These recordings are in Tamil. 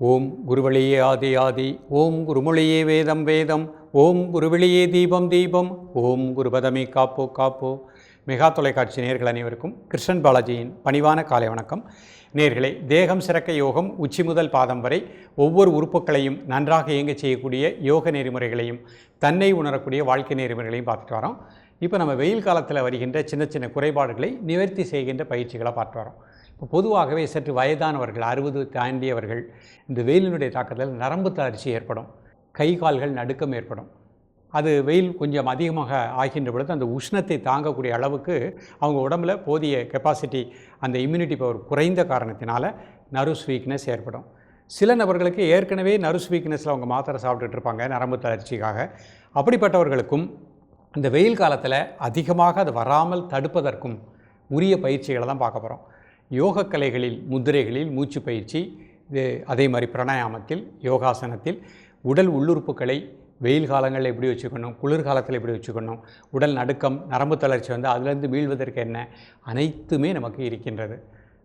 ஓம் குருவழியே ஆதி ஆதி ஓம் குருமொழியே வேதம் வேதம் ஓம் குருவெளியே தீபம் தீபம் ஓம் குருபதமே காப்போ காப்போ. மெகா தொலைக்காட்சி நேர்கள் அனைவருக்கும் கிருஷ்ணன் பாலாஜியின் பணிவான காலை வணக்கம். நேர்களை தேகம் சிறக்க யோகம் உச்சி முதல் பாதம் வரை ஒவ்வொரு உறுப்புகளையும் நன்றாக இயங்கச் செய்யக்கூடிய யோக நெறிமுறைகளையும் தன்னை உணரக்கூடிய வாழ்க்கை நெறிமுறைகளையும் பார்த்துட்டு வரோம். இப்போ நம்ம வெயில் காலத்தில் வருகின்ற சின்ன சின்ன குறைபாடுகளை நிவர்த்தி செய்கின்ற பயிற்சிகளை பார்த்து வரோம். இப்போ பொதுவாகவே சற்று வயதானவர்கள் அறுபது தாண்டியவர்கள் இந்த வெயிலினுடைய தாக்கத்தில் நரம்பு தளர்ச்சி ஏற்படும் கை கால்கள் நடுக்கம் ஏற்படும். அது வெயில் கொஞ்சம் அதிகமாக ஆகின்ற பொழுது அந்த உஷ்ணத்தை தாங்கக்கூடிய அளவுக்கு அவங்க உடம்புல போதிய கெப்பாசிட்டி அந்த இம்யூனிட்டி பவர் குறைந்த காரணத்தினால நர்வ்ஸ் வீக்னஸ் ஏற்படும். சில நபர்களுக்கு ஏற்கனவே நர்வ்ஸ் வீக்னஸில் அவங்க மாத்திரை சாப்பிட்டுட்டு இருப்பாங்க நரம்பு தளர்ச்சிக்காக. அப்படிப்பட்டவர்களுக்கும் இந்த வெயில் காலத்தில் அதிகமாக அது வராமல் தடுப்பதற்கும் உரிய பயிற்சிகளை தான் பார்க்க போகிறோம் யோக கலைகளில் முத்திரைகளில் மூச்சு பயிற்சி அதே மாதிரி பிராணாயாமத்தில் யோகாசனத்தில் உடல் உள்ளுறுப்புகளை வெயில் காலங்களில் எப்படி வச்சுக்கணும் குளிர்காலத்தில் எப்படி வச்சுக்கணும் உடல் நடுக்கம் நரம்பு தளர்ச்சி வந்து அதிலிருந்து மீள்வதற்கு என்ன அனைத்துமே நமக்கு இருக்கின்றது.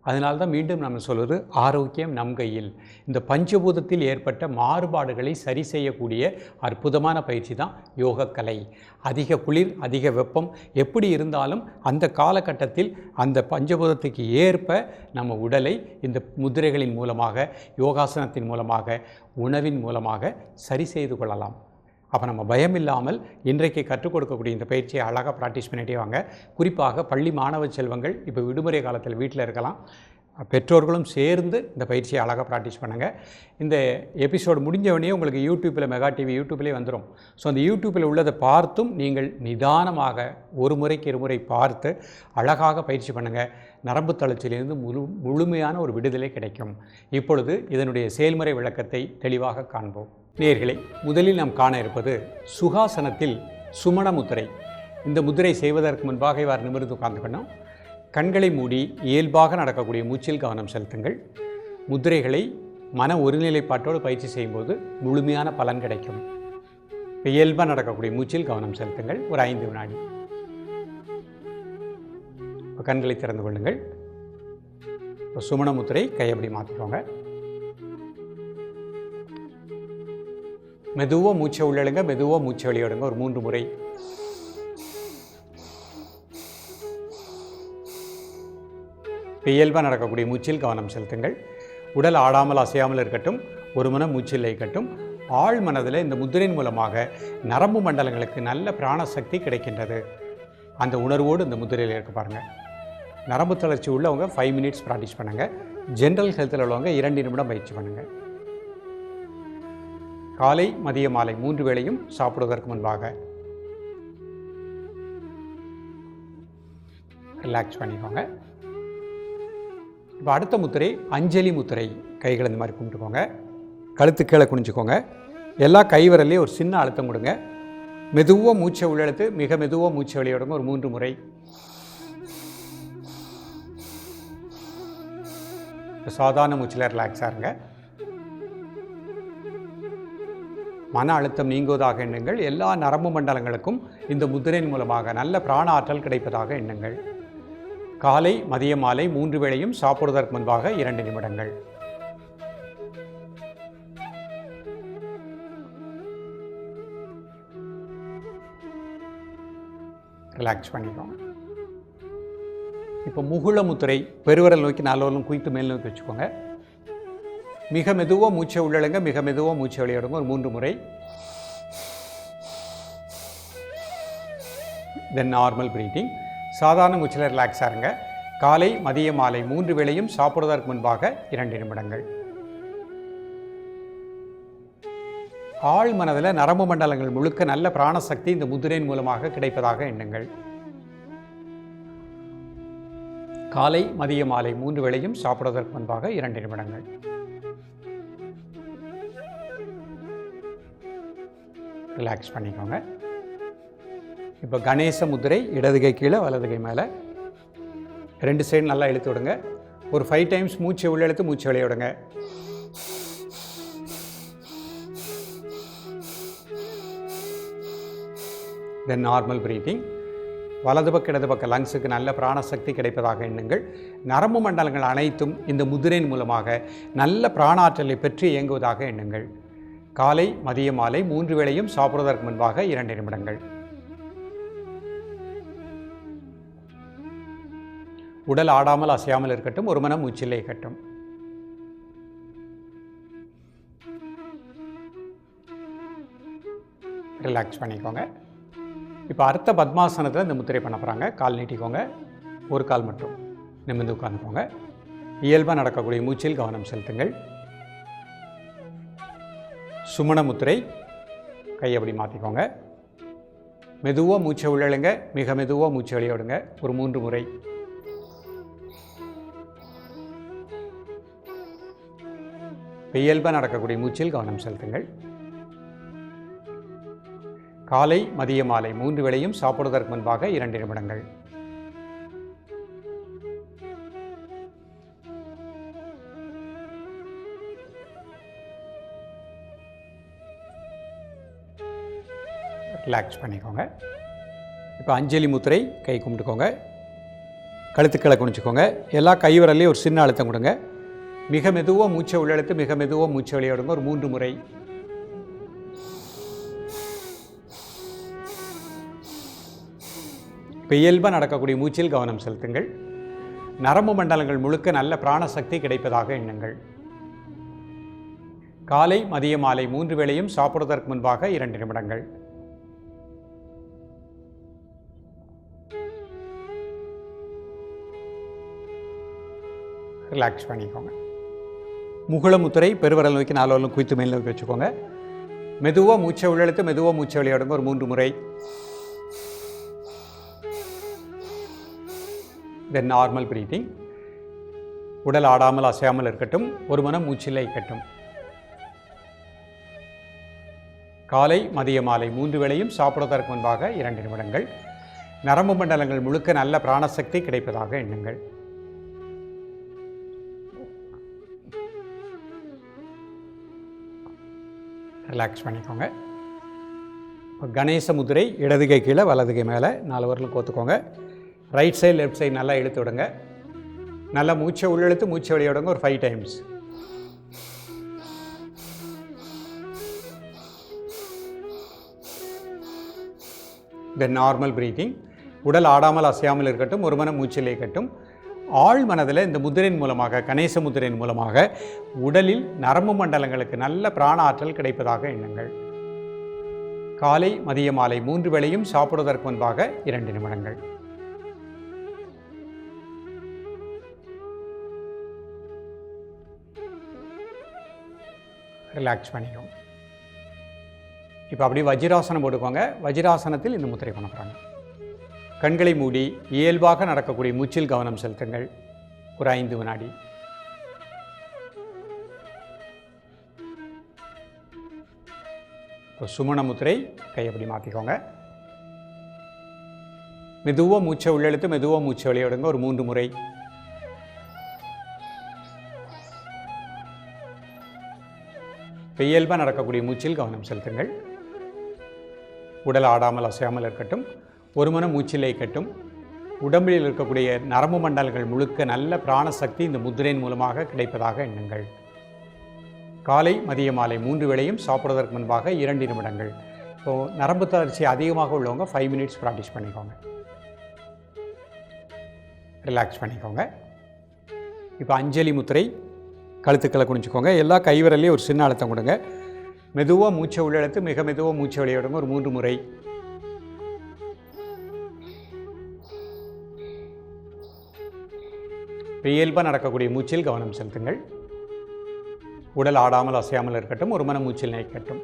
அதனால தான் மீண்டும் நம்ம சொல்வது ஆரோக்கியம் நம் கையில். இந்த பஞ்சபூதத்தில் ஏற்பட்ட மாறுபாடுகளை சரி செய்யக்கூடிய அற்புதமான பயிற்சி தான் யோகக்கலை. அதிக குளிர் அதிக வெப்பம் எப்படி இருந்தாலும் அந்த காலகட்டத்தில் அந்த பஞ்சபூதத்துக்கு ஏற்ப நம்ம உடலை இந்த முதிரைகளின் மூலமாக யோகாசனத்தின் மூலமாக உணவின் மூலமாக சரி செய்து கொள்ளலாம். அப்போ நம்ம பயம் இல்லாமல் இன்றைக்கு கற்றுக் கொடுக்கக்கூடிய இந்த பயிற்சியை அழகாக ப்ராக்டிஸ் பண்ணிட்டே வாங்க. குறிப்பாக பள்ளி மாணவ செல்வங்கள் இப்போ விடுமுறை காலத்தில் வீட்டில் இருக்கலாம். பெற்றோர்களும் சேர்ந்து இந்த பயிற்சியை அழகாக ப்ராக்டிஸ் பண்ணுங்கள் இந்த எபிசோடு முடிஞ்சவொடனே உங்களுக்கு யூடியூப்பில் மெகா டிவி யூடியூப்லேயே வந்துடும் ஸோ அந்த யூடியூப்பில் உள்ளதை பார்த்தும் நீங்கள் நிதானமாக ஒரு முறைக்கு இருமுறை பார்த்து அழகாக பயிற்சி பண்ணுங்கள் நரம்பு தளர்ச்சியிலிருந்து முழு முழுமையான ஒரு விடுதலை கிடைக்கும். இப்பொழுது இதனுடைய செயல்முறை விளக்கத்தை தெளிவாக காண்போம். நேர்களை முதலில் நாம் காண இருப்பது சுகாசனத்தில் சுமண முத்திரை. இந்த முத்திரை செய்வதற்கு முன்பாக இவ்வாறு நிமிர்ந்து உட்கார்ந்துக்கணும் கண்களை மூடி இயல்பாக நடக்கக்கூடிய மூச்சில் கவனம் செலுத்துங்கள். முத்திரைகளை மன ஒருநிலைப்பாட்டோடு பயிற்சி செய்யும்போது முழுமையான பலன் கிடைக்கும். இப்போ இயல்பாக நடக்கக்கூடிய மூச்சில் கவனம் செலுத்துங்கள். ஒரு ஐந்து வினாடி. இப்போ கண்களை திறந்து கொள்ளுங்கள். இப்போ சுமண முத்திரை கையப்படி மாற்றிக்கோங்க. மெதுவாக மூச்சை உள்ளெடுங்க மெதுவாக மூச்சை வெளியிடுங்க ஒரு மூன்று முறை. இயல்பாக நடக்கக்கூடிய மூச்சில் கவனம் செலுத்துங்கள். உடல் ஆடாமல் அசையாமல் இருக்கட்டும் ஒரு மனம் மூச்சில் இருக்கட்டும் ஆழ் மனதில் இந்த முத்திரையின் மூலமாக நரம்பு மண்டலங்களுக்கு நல்ல பிராணசக்தி கிடைக்கின்றது. அந்த உணர்வோடு இந்த முத்திரையில் இருக்க பாருங்கள் நரம்பு தளர்ச்சி உள்ளவங்க ஃபைவ் மினிட்ஸ் ப்ராக்டிஸ் பண்ணுங்கள் ஜென்ரல் ஹெல்த்தில் உள்ளவங்க இரண்டு நிமிடம் பயிற்சி பண்ணுங்கள் காலை மதிய மாலை மூன்று வேளையும் சாப்பிடுவதற்கு முன்பாக ரிலாக்ஸ் பண்ணிக்கோங்க. இப்போ அடுத்த முத்திரை அஞ்சலி முத்திரை கைகளை இந்த மாதிரி கும்பிட்டுக்கோங்க. கழுத்து கீழே குனிஞ்சுக்கோங்க. எல்லா கைவிரல்லையும் ஒரு சின்ன அழுத்தம் கொடுங்க. மெதுவாக மூச்சை உள்ளெடுத்து மிக மெதுவாக மூச்சை வெளியிடுங்க. ஒரு மூன்று முறை. சாதாரண மூச்சில் ரிலாக்ஸாக இருங்க. மன அழுத்தம் நீங்குவதாக எண்ணுங்கள். எல்லா நரம்பு மண்டலங்களுக்கும் இந்த முத்திரையின் மூலமாக நல்ல பிராண ஆற்றல் கிடைப்பதாக எண்ணுங்கள். காலை மதிய மாலை மூன்று வேளையும் சாப்பிடுவதற்கு முன்பாக இரண்டு நிமிடங்கள். ரிலாக்ஸ் பண்ணிக்கோங்க. இப்போ முகுள முத்திரை பெருவரல் நோக்கி நாலோலும் குய்த்து மேல் நோக்கி வச்சுக்கோங்க. மிக மெதுவாக மூச்சை உள்ளடங்க மிக மெதுவாக மூச்சை வெளியிடுங்க. ஒரு மூன்று முறை. தென் நார்மல் ப்ரீத்திங் சாதாரண மூச்சில் ரிலாக்ஸ் ஆருங்க காலை மதிய மாலை மூன்று வேளையும் சாப்பிடுவதற்கு முன்பாக இரண்டு நிமிடங்கள். ஆழ் மனதில் நரம்பு மண்டலங்கள் முழுக்க நல்ல பிராணசக்தி இந்த முதிரையின் மூலமாக கிடைப்பதாக எண்ணுங்கள். காலை மதிய மாலை மூன்று வேளையும் சாப்பிடுவதற்கு முன்பாக இரண்டு நிமிடங்கள். ரிலாக்ஸ் பண்ணிக்கோங்க. இப்போ கணேச முதிரை இடது கை கீழே வலது கை மேலே. ரெண்டு சைடு நல்லா இழுத்து விடுங்க. ஒரு ஃபைவ் டைம்ஸ் மூச்சை உள்ள இழுத்து மூச்சை வெளியே விடுங்க. தென் நார்மல் ப்ரீத்திங் வலது பக்கம் இடது பக்கம் லங்ஸுக்கு நல்ல பிராணசக்தி கிடைப்பதாக எண்ணுங்கள். நரம்பு மண்டலங்கள் அனைத்தும் இந்த முதிரையின் மூலமாக நல்ல பிராணாற்றலை பெற்று இயங்குவதாக எண்ணுங்கள். காலை மதிய மாலை மூன்று வேளையும் சாப்பிடுவதற்கு முன்பாக இரண்டு நிமிடங்கள். உடல் ஆடாமல் அசையாமல் இருக்கட்டும் ஒரு மனம் மூச்சிலே இருக்கட்டும். ரிலாக்ஸ் பண்ணிக்கோங்க. இப்போ அர்த்த பத்மாசனத்தில் இந்த முத்திரை பண்ண போகிறாங்க கால் நீட்டிக்கோங்க. ஒரு கால் மட்டும் நிமிர்ந்து உட்காந்துக்கோங்க இயல்பாக நடக்கக்கூடிய மூச்சில் கவனம் செலுத்துங்கள். சுமண முத்திரை கை அப்படி மாற்றிக்கோங்க மெதுவாக மூச்சை உள்ளழுங்க. மிக மெதுவாக மூச்சை வெளியிடுங்க. ஒரு மூன்று முறை. இயல்பாக நடக்கக்கூடிய மூச்சில் கவனம் செலுத்துங்கள். காலை மதிய மாலை மூன்று வேளையும் சாப்பிடுவதற்கு முன்பாக இரண்டு நிமிடங்கள். ரிலாக்ஸ் பண்ணிக்கோங்க. இப்போ அஞ்சலி முத்திரை கை கும்பிட்டுக்கோங்க. கழுத்துக்களை குனிச்சுக்கோங்க எல்லா கைவிரல்லையும் ஒரு சின்ன அழுத்தம் கொடுங்க. மிக மெதுவாக மூச்சை உள்ளெழுத்து மிக மெதுவாக மூச்சை வெளியிடுங்க. ஒரு மூன்று முறை. இப்போ இயல்பாக நடக்கக்கூடிய மூச்சில் கவனம் செலுத்துங்கள். நரம்பு மண்டலங்கள் முழுக்க நல்ல பிராணசக்தி கிடைப்பதாக எண்ணுங்கள். காலை மதிய மாலை மூன்று வேளையும் சாப்பிடுவதற்கு முன்பாக இரண்டு நிமிடங்கள். ரிலாக்ஸ் பண்ணிக்கோங்க. முகுளமுத்திரை பெருவரல் நோக்கி நாலு குவித்து மேல் நோக்கி வச்சுக்கோங்க. மெதுவாக மூச்சை உள்ளெழுத்து மெதுவாக மூச்சை விளையாடுங்க. ஒரு மூன்று முறை. தென் நார்மல் பிரீத்திங் உடல் ஆடாமல் அசையாமல் இருக்கட்டும். ஒரு மனம் மூச்சில் இருக்கட்டும். காலை மதிய மாலை மூன்று வேளையும் சாப்பிடுவதற்கு முன்பாக இரண்டு நிமிடங்கள். நரம்பு மண்டலங்கள் முழுக்க நல்ல பிராணசக்தி கிடைப்பதாக எண்ணுங்கள். ரிலாக்ஸ் பண்ணிக்கோங்க. இப்போ கணேச முதிரை இடது கை கீழே வலது கை மேலே நாலு வரலும் கோத்துக்கோங்க. ரைட் சைடு லெஃப்ட் சைடு நல்லா இழுத்து விடுங்க. நல்லா மூச்சை உள்ளெழுத்து மூச்சை வெளியே விடுங்க ஒரு five times then normal breathing உடல் ஆடாமல் அசையாமல் இருக்கட்டும் ஒரு மனம் மூச்சில் இருக்கட்டும் ஆழ் மனதில் இந்த முதிரையின் மூலமாக கணேச முதிரையின் மூலமாக உடலில் நரம்பு மண்டலங்களுக்கு நல்ல பிராண ஆற்றல் கிடைப்பதாக எண்ணுங்கள். காலை மதிய மாலை மூன்று வேளையும் சாப்பிடுவதற்கு முன்பாக இரண்டு நிமிடங்கள். ரிலாக்ஸ் பண்ணிக்கோங்க. இப்போ அப்படியே வஜ்ராசனம் போட்டுக்கோங்க. வஜ்ராசனத்தில் இந்த முத்திரை பண்ண போகிறாங்க கண்களை மூடி இயல்பாக நடக்கக்கூடிய மூச்சில் கவனம் செலுத்துங்கள். ஒரு ஐந்து வினாடி. இப்போ சுமண முத்திரை கை அப்படி மாற்றிக்கோங்க. மெதுவாக மூச்சை உள்ளெழுத்து மெதுவாக மூச்சை விளையாடுங்க. ஒரு மூன்று முறை. இயல்பாக நடக்கக்கூடிய மூச்சில் கவனம் செலுத்துங்கள். உடல் ஆடாமல் அசையாமல் இருக்கட்டும். ஒரு மன மூச்சிலே கட்டும் உடம்பில் இருக்கக்கூடிய நரம்பு மண்டலங்கள் முழுக்க நல்ல பிராணசக்தி இந்த முத்திரையின் மூலமாக கிடைப்பதாக எண்ணுங்கள். காலை மதிய மாலை மூன்று வேளையும் சாப்பிடுவதற்கு முன்பாக இரண்டு நிமிடங்கள். இப்போது நரம்பு தளர்ச்சி அதிகமாக உள்ளவங்க ஃபைவ் மினிட்ஸ் ப்ராக்டிஸ் பண்ணிக்கோங்க. ரிலாக்ஸ் பண்ணிக்கோங்க. இப்போ அஞ்சலி முத்திரை கழுத்துக்களை குனிச்சுக்கோங்க எல்லா கைவிரல்லையும் ஒரு சின்ன அழுத்தம் கொடுங்க. மெதுவாக மூச்சை உள்ளெழுத்து மிக மெதுவாக மூச்சை விளையாடுங்க ஒரு மூன்று முறை. இப்போ இயல்பாக நடக்கக்கூடிய மூச்சில் கவனம் செலுத்துங்கள். உடல் ஆடாமல் அசையாமல் இருக்கட்டும் ஒரு மன மூச்சில் நினைக்கட்டும்.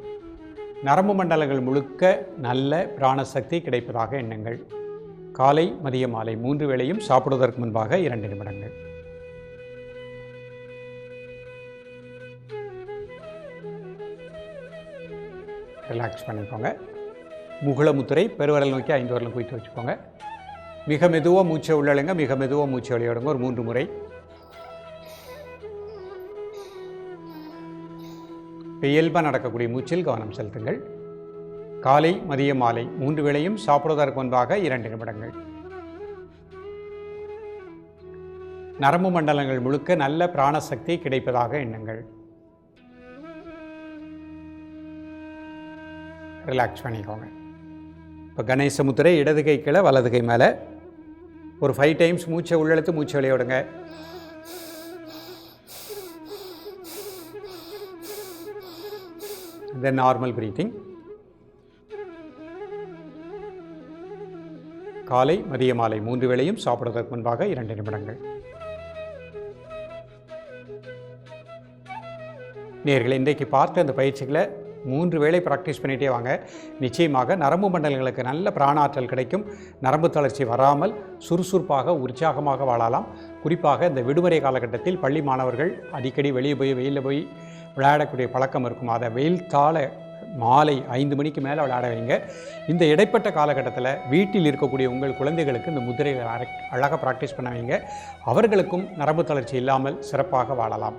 நரம்பு மண்டலங்கள் முழுக்க நல்ல பிராணசக்தி கிடைப்பதாக எண்ணுங்கள். காலை மதிய மாலை மூன்று வேளையும் சாப்பிடுவதற்கு முன்பாக இரண்டு நிமிடங்கள். ரிலாக்ஸ் பண்ணிக்கோங்க. முகுலமுத்திரை பெருவரல் நோக்கி ஐந்து வரலும் குவித்து வச்சுக்கோங்க. மிக மெதுவாக மூச்சை உள்ளழுங்க மிக மெதுவாக மூச்சை வெளியிடுங்க. ஒரு மூன்று முறை. இப்போ இயல்பாக நடக்கக்கூடிய மூச்சில் கவனம் செலுத்துங்கள். காலை மதிய மாலை மூன்று வேளையும் சாப்பிடுவதற்கு முன்பாக இரண்டு நிமிடங்கள். நரம்பு மண்டலங்கள் முழுக்க நல்ல பிராணசக்தி கிடைப்பதாக எண்ணுங்கள். ரிலாக்ஸ் பண்ணிக்கோங்க. இப்போ கணேச முத்திரை இடது கை கீழே வலது கை மேலே. ஒரு ஃபைவ் டைம்ஸ் மூச்சை உள்ளெழுத்து மூச்சை வெளியே விடுங்க. தென் நார்மல் ப்ரீத்திங் காலை மதிய மாலை மூன்று வேளையும் சாப்பிடுவதற்கு முன்பாக இரண்டு நிமிடங்கள். நேர்கள் இன்றைக்கு பார்த்த அந்த பயிற்சிகளை மூன்று வேளை ப்ராக்டிஸ் பண்ணிகிட்டே வாங்க. நிச்சயமாக நரம்பு மண்டலங்களுக்கு நல்ல பிராணாற்றல் கிடைக்கும். நரம்பு தளர்ச்சி வராமல் சுறுசுறுப்பாக உற்சாகமாக வாழலாம். குறிப்பாக இந்த விடுமுறை காலகட்டத்தில் பள்ளி மாணவர்கள் அடிக்கடி வெளியே போய் வெயிலில் போய் விளையாடக்கூடிய பழக்கம் இருக்கும். அதை வெயில் கால மாலை ஐந்து மணிக்கு மேலே விளையாட வைங்க. இந்த இடைப்பட்ட காலகட்டத்தில் வீட்டில் இருக்கக்கூடிய உங்கள் குழந்தைகளுக்கு இந்த முதிரைகளை அழகாக ப்ராக்டிஸ் பண்ண வைங்க. அவர்களுக்கும் நரம்பு தளர்ச்சி இல்லாமல் சிறப்பாக வாழலாம்.